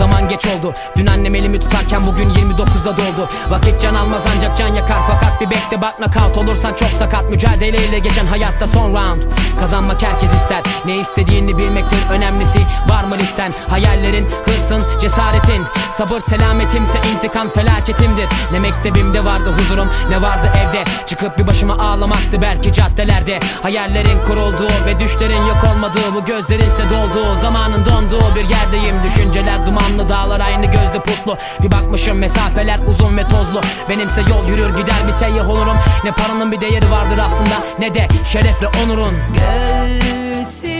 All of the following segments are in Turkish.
Zaman geç oldu. Dün annem elimi tutarken bugün 29'da doldu Vakit can almaz ancak can yakar. Fakat bir bekle bak nakavt olursan çok sakat. Mücadeleyle geçen hayatta son round Kazanmak herkes ister. Ne istediğini bilmektir önemlisi. Var mı listen? Hayallerin, hırsın, cesaretin. Sabır selametimse intikam felaketimdir. Ne mektebimde vardı huzurum ne vardı evde. Çıkıp bir başıma ağlamaktı belki caddelerde. Hayallerin kurulduğu ve düşlerin yok olmadığı Bu gözlerinse dolduğu zamanın donduğu bir yerdeyim. Düşünceler dumanlı dağlar aynı gözde puslu. Bir bakmışım mesafeler uzun ve tozlu. Benimse yol yürür gider bir seyyah olurum. Ne paranın bir değeri vardır aslında ne de şerefle onurun gelsin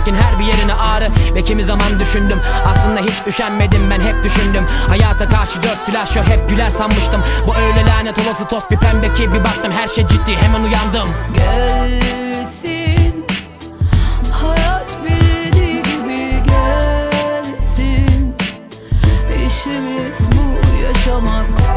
lakin her bir yerine ağrı. Ve kimi zaman düşündüm. Aslında hiç üşenmedim. Ben hep düşündüm. Hayata karşı dört silahşör hep güler sanmıştım. Bu öyle lanet olası toz bir pembe ki bir baktım her şey ciddi. Hemen uyandım. Gelsin. Hayat bildiği gibi gelsin. İşimiz bu yaşamak